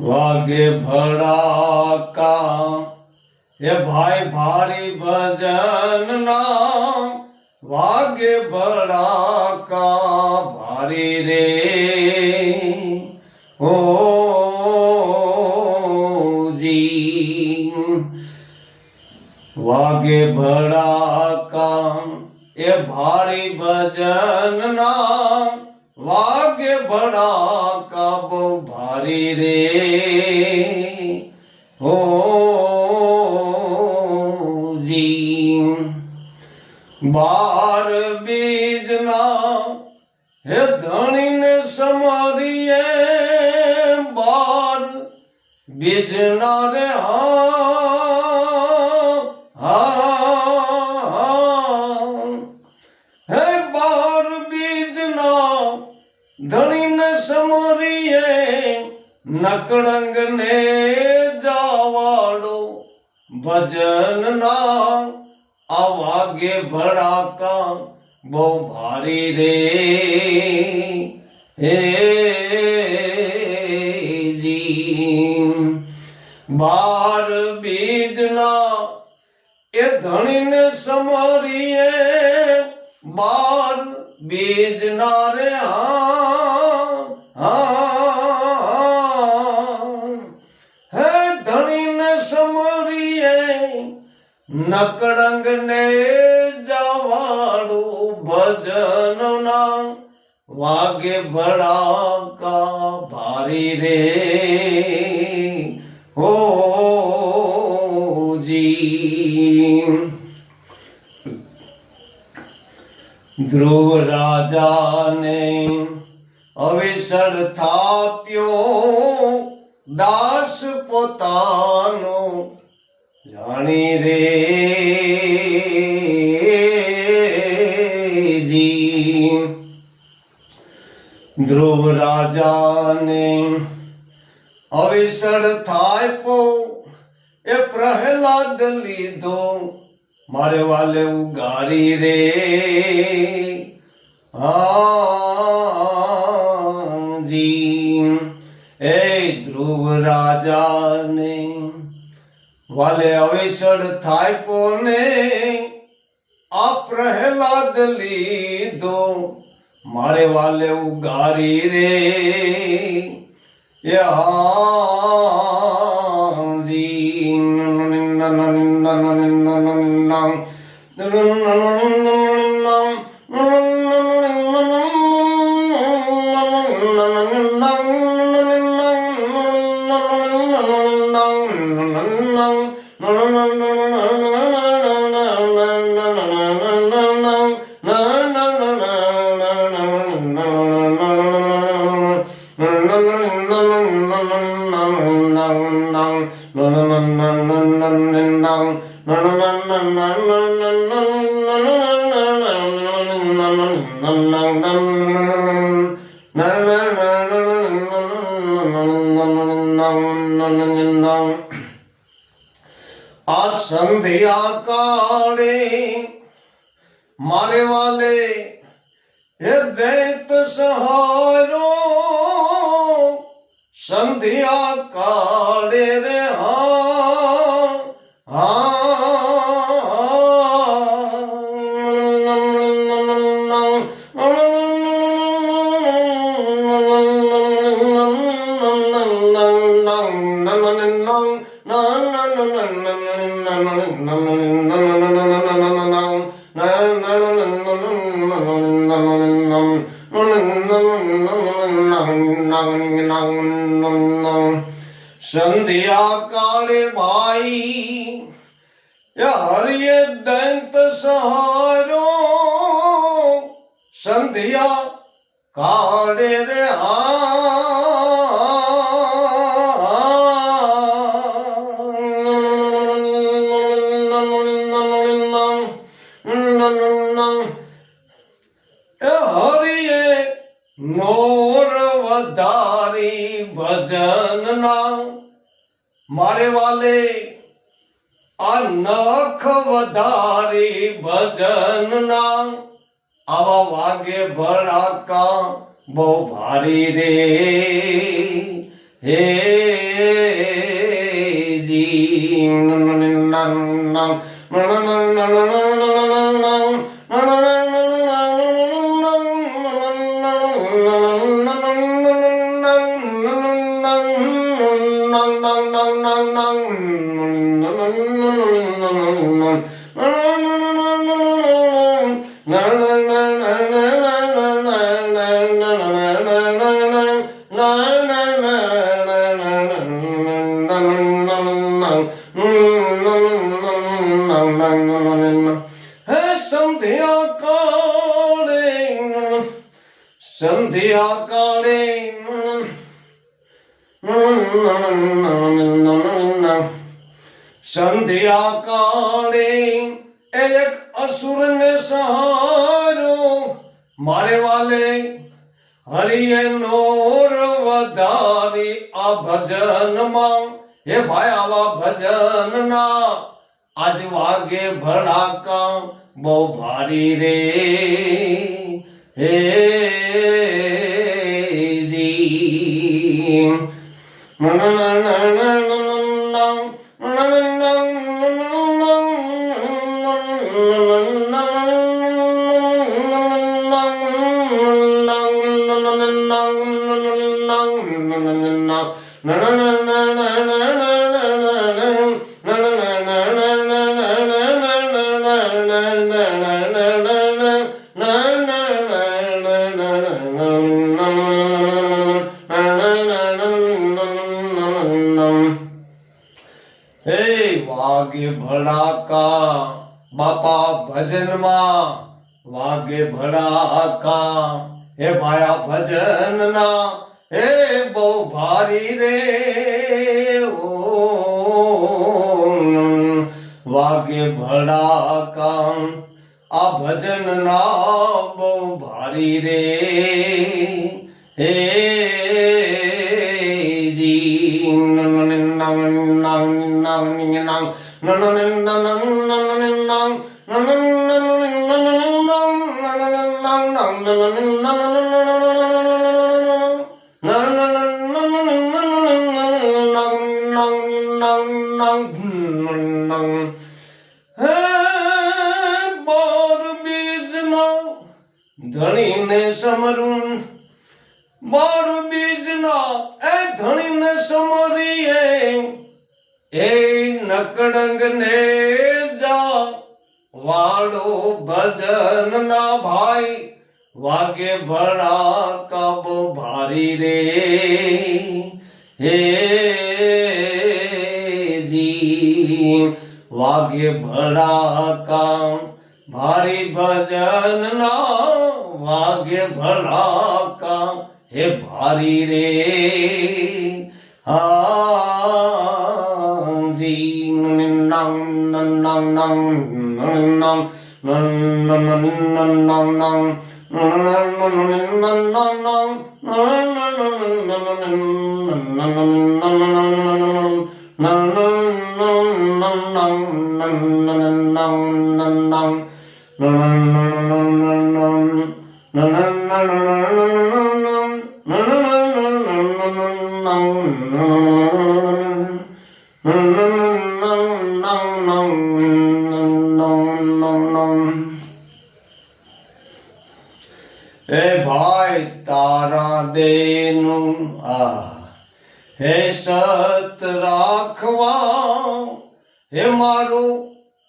वागे भड़ा का ये भाई भारी भजन ना। वागे भड़ा का, भारी रे। ओ, जी। वागे भड़ा का ये भारी भजन ना। વાગે ભડાકા બહુ ભારી રે. હો, જી. બાર બીજના હે ધણીને સમરીએ. બાર બીજના રે હા નકળંગ ને જાવાડો ભજન ના આ વાગે ભડાકા, બહુ ભારી રે. હે બાર બીજના એ ધણીને સમરીએ, બાર બીજના રે હા. નકળંગ ને જવાડું ભજન ના. વાગે ભડાકા ભારી રે. હો, જી. ધ્રુવ રાજાને અવિસર થાપ્યો. દાસ પોતાનો જાણી રે જી ધ્રુવ રાજાને અવિસર થાય પો, એ પ્રહલાદ લીધો. મારે વાલે ઉગારી રે. હાજી. એ ધ્રુવ રાજાને વાલે અવિસર થાય પોને આ પ્રહલાદ લીધો. મારે વાલે ઉગારી રે. એ હાજી ਆ ਸੰਧਿਆ ਕਾੜੇ ਮਾਰੇ ਵਾਲੇ ਹਿਰਦੇ ਤਸਹਾਰੋ ਸੰਧਿਆ ਕਾਲੇ ਰਹਿ ਸੰਧਿਆ ਕਾਲੇ ਭਾਈ ਯਾਰੀਏ ਦੰਤ ਸਹਾਰੋ। ਸੰਧਿਆ ਕਾਲੇ ਰਹਾ મારે વાલે આ નખ વધારી ભજન ના આવા વાગે ભડાકા બહુ ભારી રે. હે જી. સહારો મારે વાલે હરિએ નોર વધારી આ ભજનમાં. હે ભાઈ આવા ભજનના આજ વાગે ભડાકા બહુ ભારી રે. હે જી. હે વાગે ભડાકા. બાપા ભજનમાં વાગે ભડાકા. હે ભાયા ભજનના, હે બહુ ભારી રે. વાગે ભડાકા. આ ભજનના બહુ ભારી રે. હે જી. બોર બીજનો ધણીને સમરું બાર બીજના એ ધણીને સમરીએ એ નકડંગ ને જા. વાળો ભજન ના ભાઈ, વાગે ભણા કબ ભારી રે. હે વાગે કામ ભારી ભજન ના, વાગે ભડાકા હે ભારી રે. હાજી năng năng năng năng năng năng No, no, no. સત રાખવા હે મારું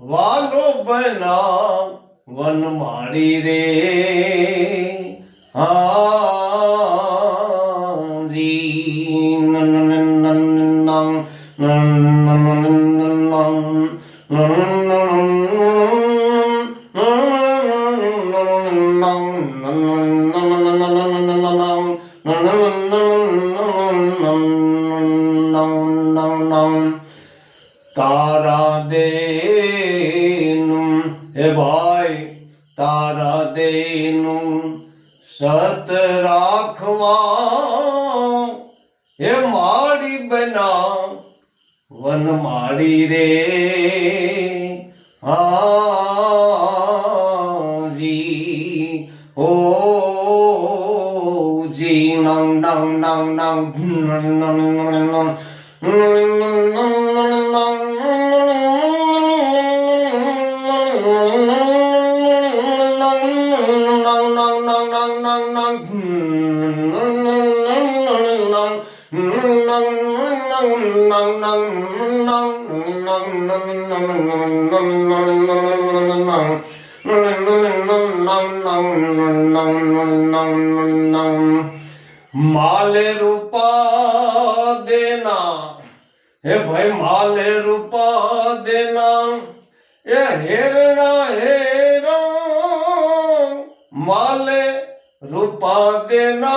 વાલો બના વન માડી રે હાજી નન સત રાખવા હે માડી બના વન માડી રે હાજી ઓ જી નંગ નંગ નંગ નંગ નંગ નંગ মালের উপাদে না। হে ভাই মালের উপাদে না। এ হের না হের। মালে রূপা দেনা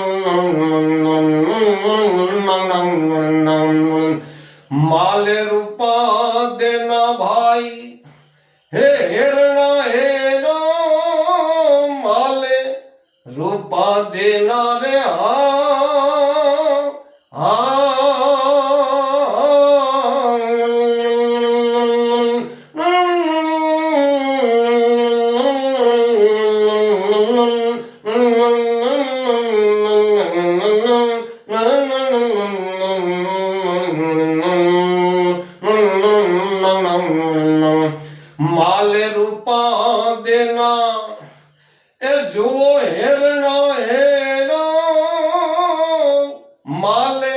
માલે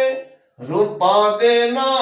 રૂપા દેના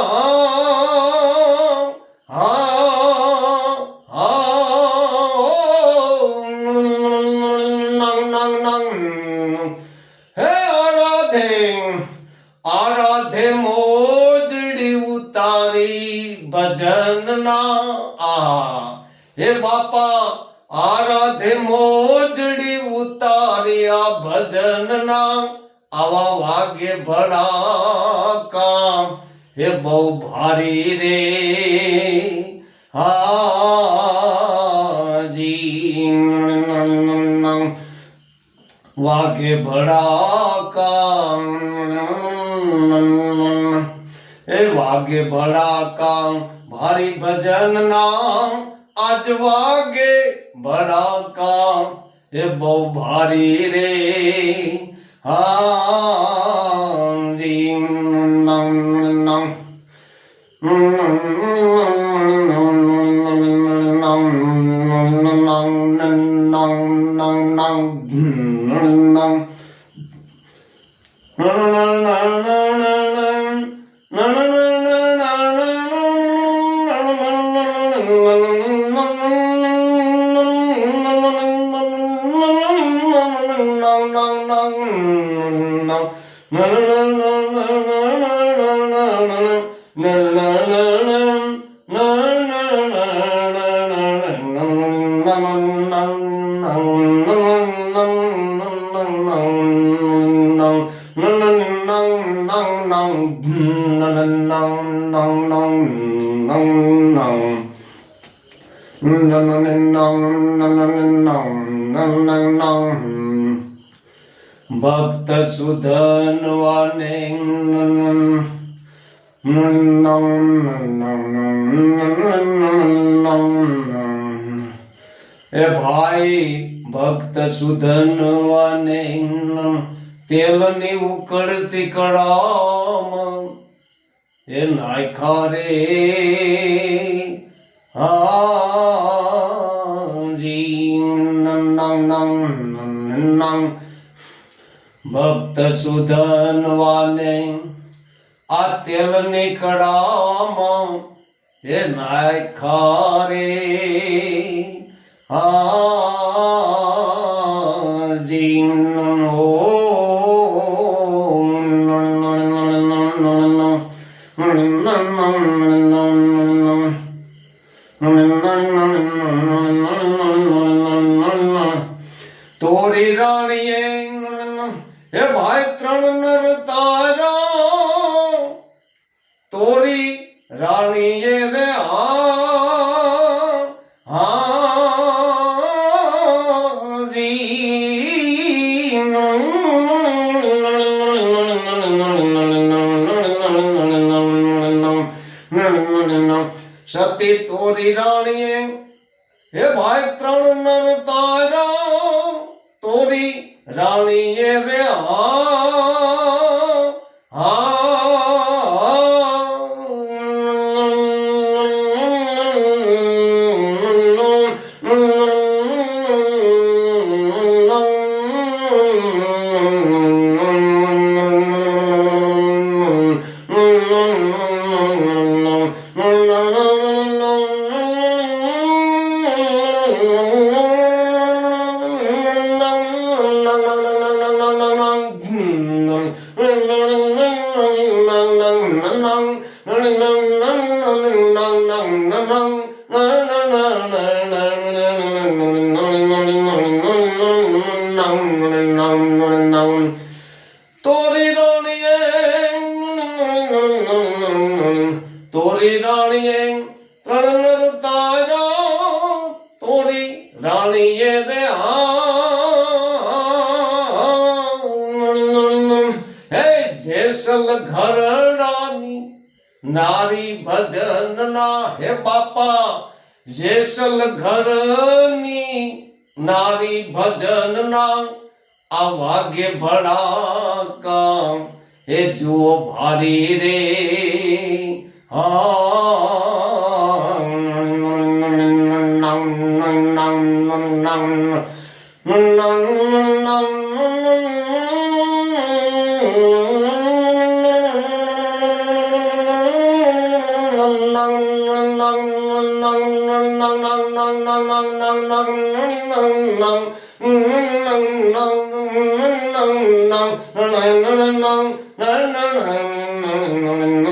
ના આજ વાગે ભડાકા એ બહુ ભારી રે. હાજી નમ નમ. ભક્ત સુધનવાને એ ભાઈ ભક્ત સુધનવાને તેલની ઉકળતી કડામ એ નાખા રે. નમ ભક્ત સુધનવાને આ તેલની કડામાં એ નાખા રે હાજી 让你 નારી ભજન ના હે બાપા, જેસલ ઘરની નારી ભજન ના આ વાગે ભડાકા, એ જુઓ ભારી રે. nâng nâng nâng nâng nâng nâng nâng nâng nâng nâng nâng nâng nâng nâng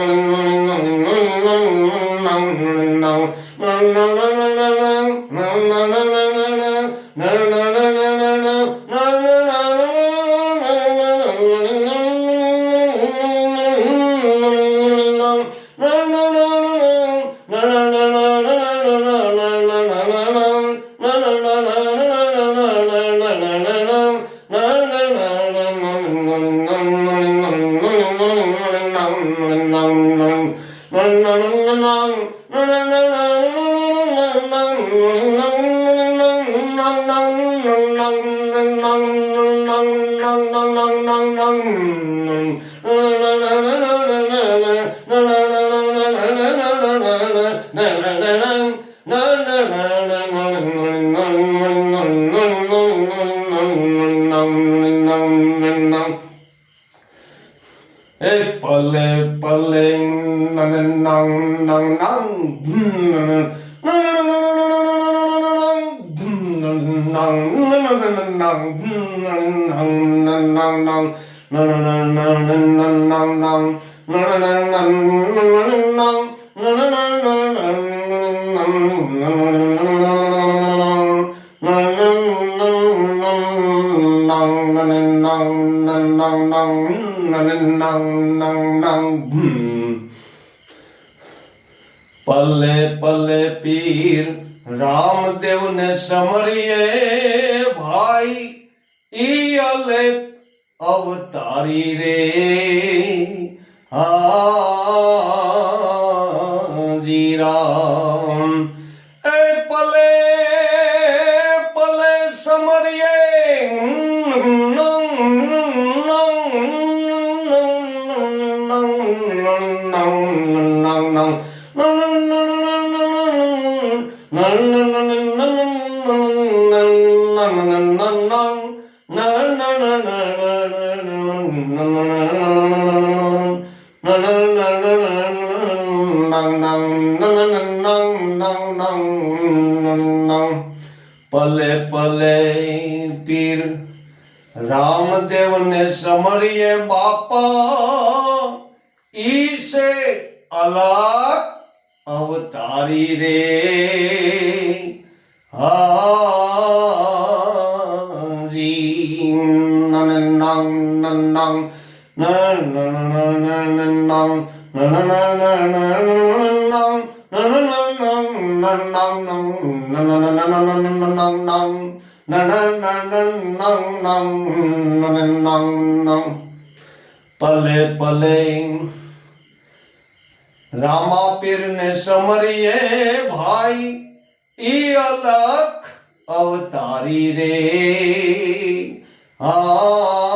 Epaling, paling, nang, nang, nang, nang, nang, nang, nang, पल्ले पल्ले पीर રામદેવ ને સમરીએ ભાઈ ઈ અલે અવતારી રે. હાજી રામ. પલે પલે પીર રામદેવ ને સમરીએ બાપા ઈસે અલગ અવતારી રે હાજી નન નંગ નન નંગ નન નન નન નન નંગ નન નન નન નન નંગ પલે પલે રામા પીર ને સમરીએ ભાઈ ઈ અલખ અવતારી રે હાજી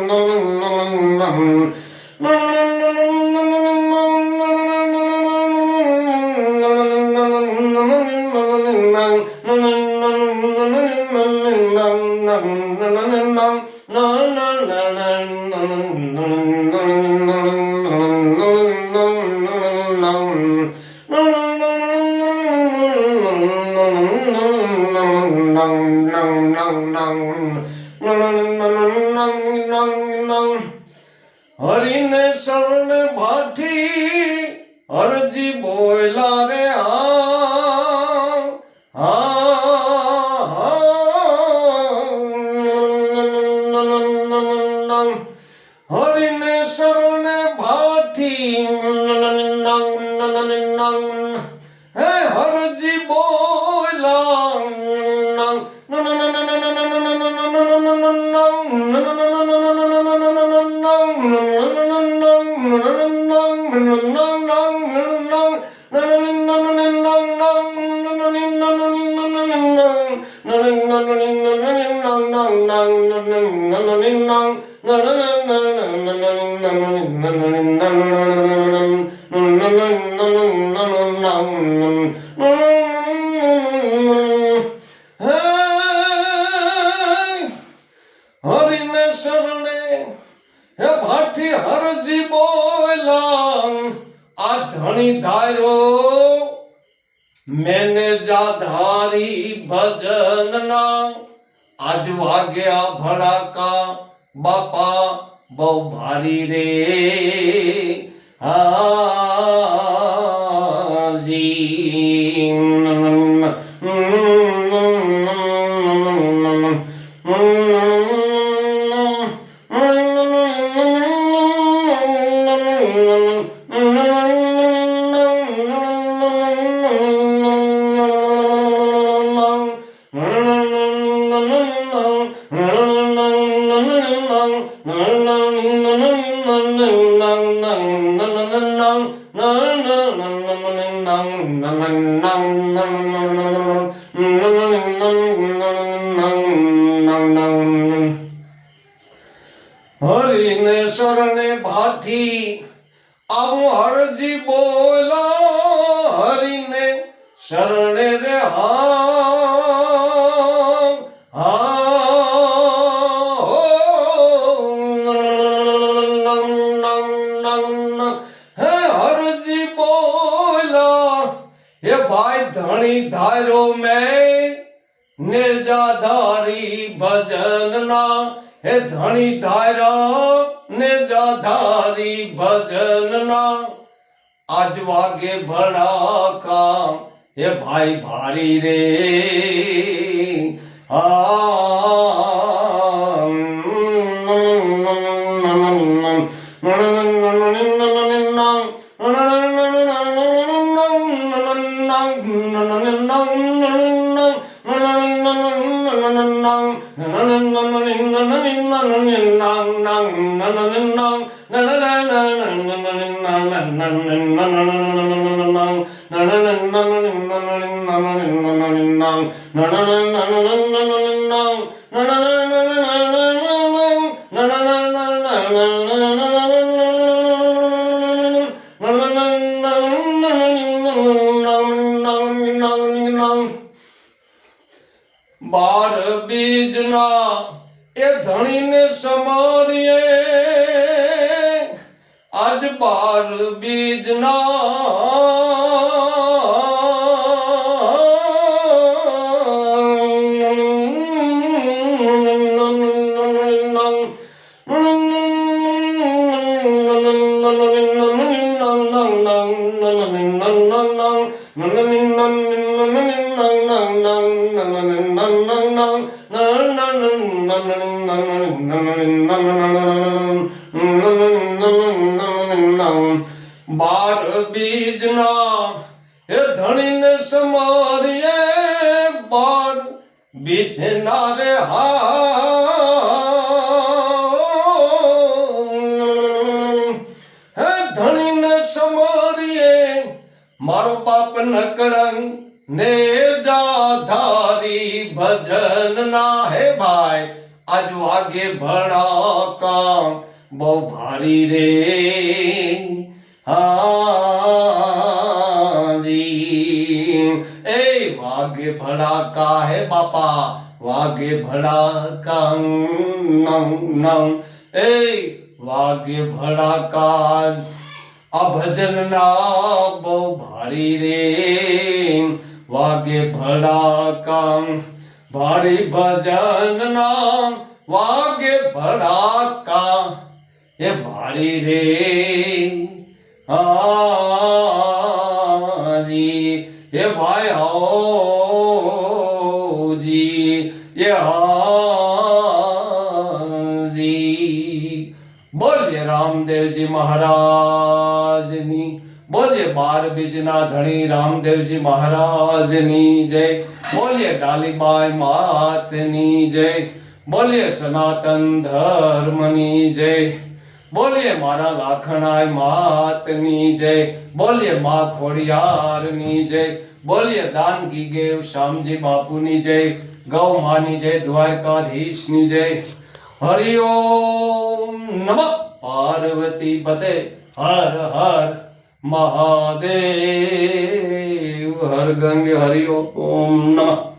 હરીને શરણ ભાઠી હરજી બોયલા રે நின்னோம் nang nang ધારો મેં નિર્જાધારી ભજનના હે ધણી ધારા, નિર્જાધારી ભજનના. આજ વાગે ભડાકા હે ભાઈ ભારી રે. Barbie's not એ ધણીને સમારીએ. આજ બાર બીજના બાર બીજના એ ધણીને સમારીએ બાર બીજના રે હા એ ભાઈ હાજી એ હાજી બોલીએ રામદેવજી મહારાજની, બોલીએ બાર બીજના ધણી રામદેવજી મહારાજની જય. બોલીએ ડાલીબાઈ માતની જય. બોલીએ સનાતન ધર્મની જય. બોલીએ મારા લાખણાય માતની જય. બોલીએ મા ખોડિયારની જય બોલીએ દાનકી ગેવ શ્યામજી બાપુની જય, ગૌ માની જય દ્વારકાધીશની જય. હરિ ઓમ નમઃ. પાર્વતી પતે, હર હર મહાદેવ. હર ગંગે હરિ ઓમ નમઃ.